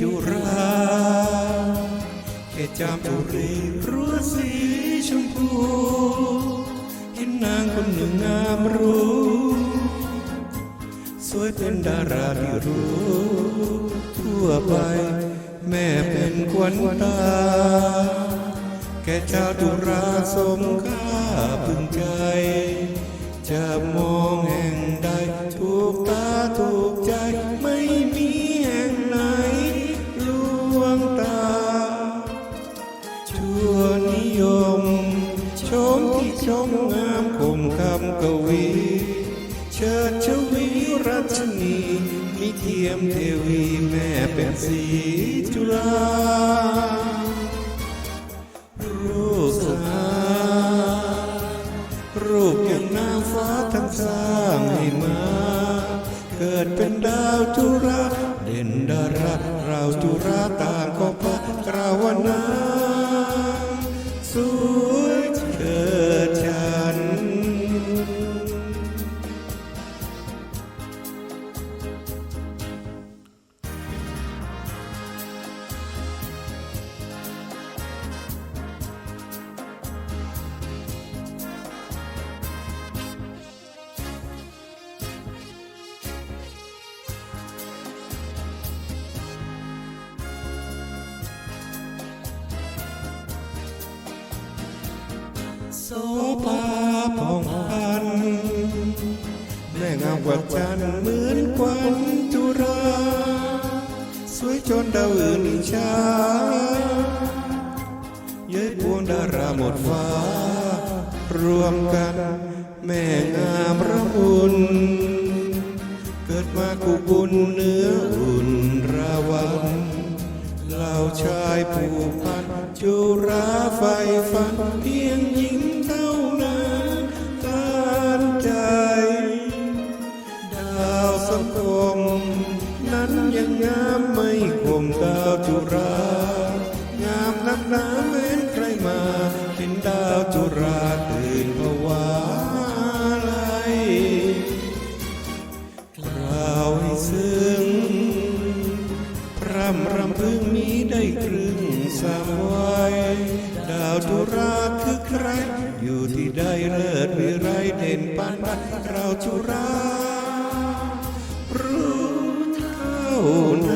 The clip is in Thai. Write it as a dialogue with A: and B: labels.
A: จุราแค่จามจุรีรั้วสีชมพูเห็นนางคนหนึ่งงามรู้ สวยเป็นดาราที่รู้ทั่วไป แม่เป็นควันตา แก่เจ้าดุราสมค่าพึงใจ จะมองแห่ง ชมงามคมคำกวี เชิดชวีรัชนีมิเทียมเทวีแม่เป็นสีจุฬารูปสารูปอย่างนางฟ้าทั้งสร้างให้มา เกิดเป็นดาวจุราเด่นดาราเราจุราต่างก็ โสภาผ่องพัน แม่งามกว่าจันเหมือนควันจุราสวยจนดาวอื่นอิจฉาเย้ยพวงดาราหมดฟ้า รวมกันแม่งามระบุญเกิดมากูบุญเนื้ออุ่นราวันเหล่าชายผูกพันจุราไฟฟันเพียงหญิ ซึ้งรำรำพึงมีได้ครึ่งสามวัยดาวธุราคือใคร อยู่ที่ใดเลิศวิไรเด่นปานบัดเราจุรารู้เท่านั้น